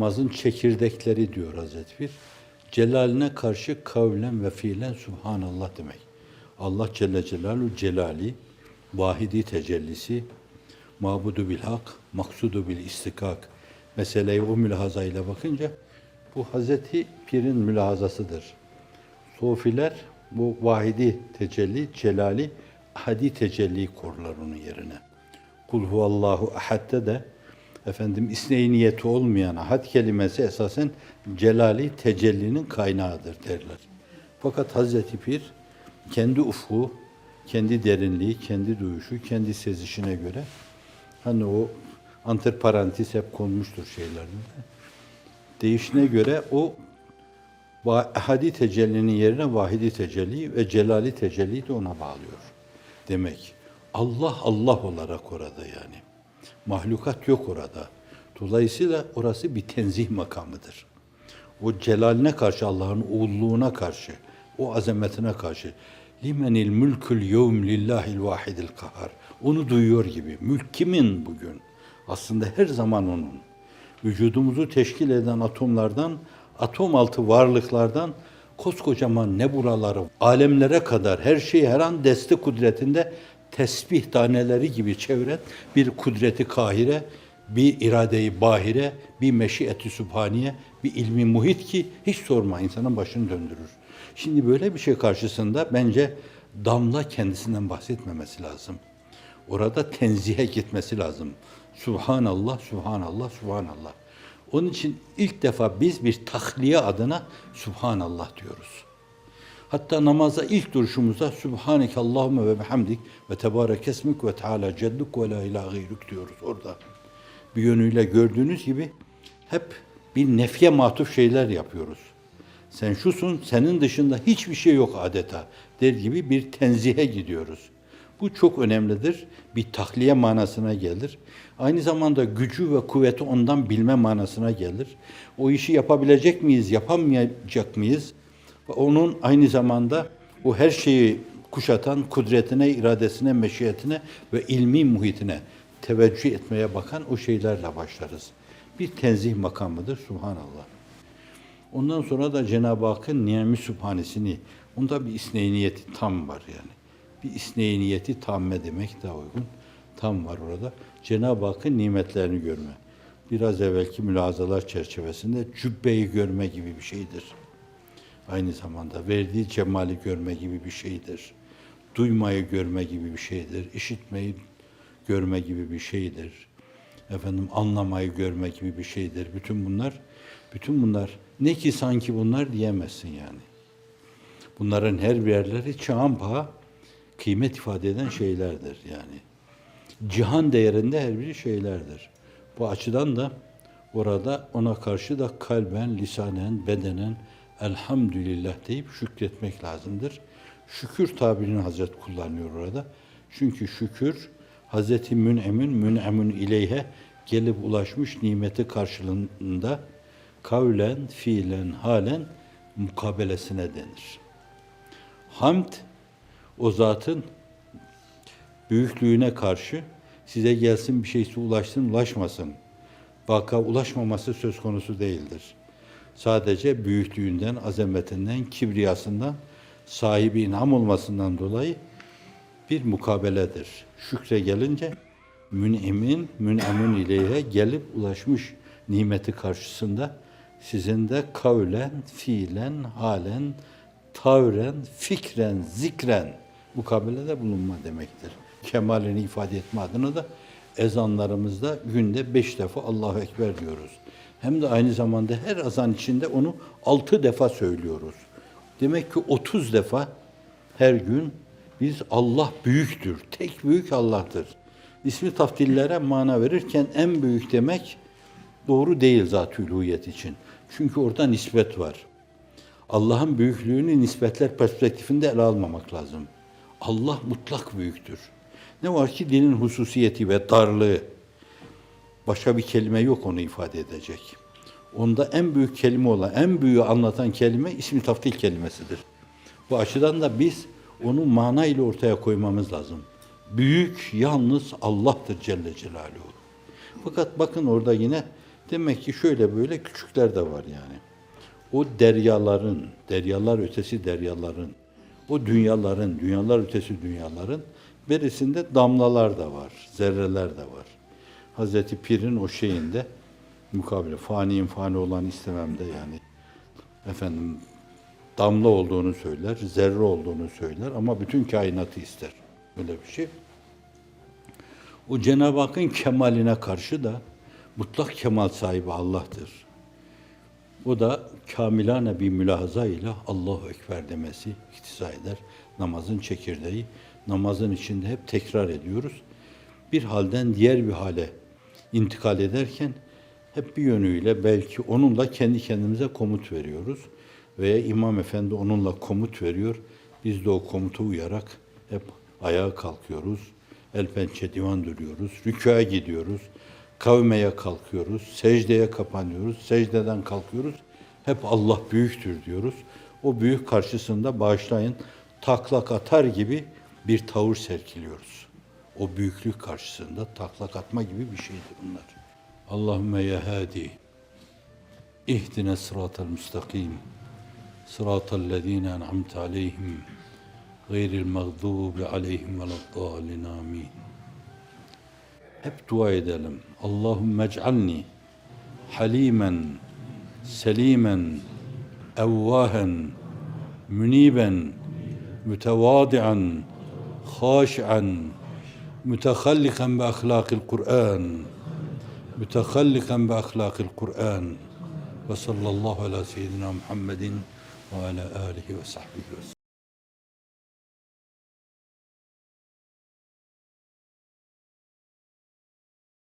namazın çekirdekleri diyor Hazreti Pir. Celaline karşı kavlen ve fiilen Subhanallah demek. Allah Celle Celaluhu celali, vahidi tecellisi, mabudu bil hak, maksudu bil istikak meseleye o mülahazayla bakınca bu Hazreti Pir'in mülahazasıdır. Sofiler bu vahidi tecelli, celali, ahadi tecelli korlar onun yerine. Kul huvallahu ahad'de de efendim isneyi niyeti olmayan ahad kelimesi esasen celali tecellinin kaynağıdır derler. Fakat Hazreti Pir kendi ufku, kendi derinliği, kendi duyuşu, kendi sezişine göre hani o antiparantez hep konmuştur şeylerinde. Değişine göre o ahadi tecellinin yerine vahidi tecelli ve celali tecelli de ona bağlıyor. Demek Allah Allah olarak orada yani. Mahlukat yok orada. Dolayısıyla orası bir tenzih makamıdır. O celaline karşı, Allah'ın ululuğuna karşı, o azametine karşı. Limenil mülkül yevm lillahil vahidil kahar. Onu duyuyor gibi. Mülk kimin bugün? Aslında her zaman onun. Vücudumuzu teşkil eden atomlardan, atom altı varlıklardan koskocaman nebulaları, alemlere kadar her şeyi her an deste kudretinde tesbih taneleri gibi çeviren bir kudreti kahire, bir iradeyi bahire, bir meşiyeti sübhaniye, bir ilmi muhit ki hiç sorma insanın başını döndürür. Şimdi böyle bir şey karşısında bence damla kendisinden bahsetmemesi lazım. Orada tenzihe gitmesi lazım. Subhanallah, Subhanallah, Subhanallah. Onun için ilk defa biz bir tahliye adına Subhanallah diyoruz. Hatta namaza ilk duruşumuzda Subhaneke Allahümme ve bihamdik ve tebarek esmik ve teala cedduk ve la ilahe gayruk diyoruz orada. Bir yönüyle gördüğünüz gibi hep bir nefye matuf şeyler yapıyoruz. Sen şusun, senin dışında hiçbir şey yok adeta der gibi bir tenzihe gidiyoruz. Bu çok önemlidir. Bir tahliye manasına gelir. Aynı zamanda gücü ve kuvveti ondan bilme manasına gelir. O işi yapabilecek miyiz, yapamayacak mıyız? Onun aynı zamanda o her şeyi kuşatan kudretine, iradesine, meşiyetine ve ilmi muhitine teveccüh etmeye bakan o şeylerle başlarız. Bir tenzih makamıdır Subhanallah. Ondan sonra da Cenab-ı Hakk'ın niyemi sübhanesini, onda bir isne niyeti tam var yani. Bir isne niyeti tamme demek daha uygun. Tam var orada. Cenab-ı Hakk'ın nimetlerini görme. Biraz evvelki mülazalar çerçevesinde cübbeyi görme gibi bir şeydir. Aynı zamanda verdiği cemali görme gibi bir şeydir. Duymayı görme gibi bir şeydir. İşitmeyi görme gibi bir şeydir. Efendim anlamayı görme gibi bir şeydir. Bütün bunlar bütün bunlar ne ki sanki bunlar diyemezsin yani. Bunların her birerleri çağın kıymet ifade eden şeylerdir yani. Cihan değerinde her biri şeylerdir. Bu açıdan da orada ona karşı da kalben, lisanen, bedenen elhamdülillah deyip şükretmek lazımdır. Şükür tabirini Hazret kullanıyor orada. Çünkü şükür Hazreti Mün'emin, Mün'emun ileyhe gelip ulaşmış nimeti karşılığında kavlen, fiilen, halen mukabelesine denir. Hamd o zatın büyüklüğüne karşı size gelsin bir şeyse ulaşsın ulaşmasın. Vaka ulaşmaması söz konusu değildir. Sadece büyüklüğünden, azametinden, kibriyasından, sahibi inam olmasından dolayı bir mukabeledir. Şükre gelince münemin, münemun ileyhe gelip ulaşmış nimeti karşısında sizin de kavlen, fiilen, halen, tavren, fikren, zikren mukabelede bulunma demektir. Kemalini ifade etme adına da ezanlarımızda günde beş defa Allahu Ekber diyoruz. Hem de aynı zamanda her azan içinde onu altı defa söylüyoruz. Demek ki 30 defa her gün biz Allah büyüktür, tek büyük Allah'tır. İsmi taftillere mana verirken en büyük demek doğru değil zat-ı için. Çünkü orada nispet var. Allah'ın büyüklüğünü nispetler perspektifinde ele almamak lazım. Allah mutlak büyüktür. Ne var ki dinin hususiyeti ve darlığı. Başka bir kelime yok onu ifade edecek. Onda en büyük kelime olan, en büyüğü anlatan kelime ismi taftil kelimesidir. Bu açıdan da biz onu mana ile ortaya koymamız lazım. Büyük yalnız Allah'tır Celle Celaluhu. Fakat bakın orada yine Demek ki şöyle böyle küçükler de var yani. O deryaların, deryalar ötesi deryaların, o dünyaların, dünyalar ötesi dünyaların berisinde damlalar da var, zerreler de var. Hazreti Pir'in o şeyinde mukabele faniyim fani olan istememde yani efendim damla olduğunu söyler, zerre olduğunu söyler ama bütün kainatı ister. Böyle bir şey. O Cenab-ı Hakk'ın kemaline karşı da mutlak kemal sahibi Allah'tır. O da kamilane bir mülahaza ile Allahu Ekber demesi iktiza eder. Namazın çekirdeği, namazın içinde hep tekrar ediyoruz. Bir halden diğer bir hale intikal ederken hep bir yönüyle belki onunla kendi kendimize komut veriyoruz. Veya İmam Efendi onunla komut veriyor. Biz de o komuta uyarak hep ayağa kalkıyoruz. El pençe divan duruyoruz. Rükûa gidiyoruz. Kavmeye kalkıyoruz. Secdeye kapanıyoruz. Secdeden kalkıyoruz. Hep Allah büyüktür diyoruz. O büyük karşısında bağışlayın taklak atar gibi bir tavır sergiliyoruz o büyüklük karşısında taklak atma gibi bir şeydi bunlar. Allahümme ya hadi ihdine sıratel müstakim sıratel lezine en'amte aleyhim gayril mağdubi aleyhim ve laddalin amin. Hep dua edelim. Allahümme ec'alni halimen, selimen, evvahen, müniben, mütevadian, haş'an, متخلقا بأخلاق القرآن. متخلقا بأخلاق القرآن. وصلى الله على سيدنا محمد وعلى آله وصحبه وسلم.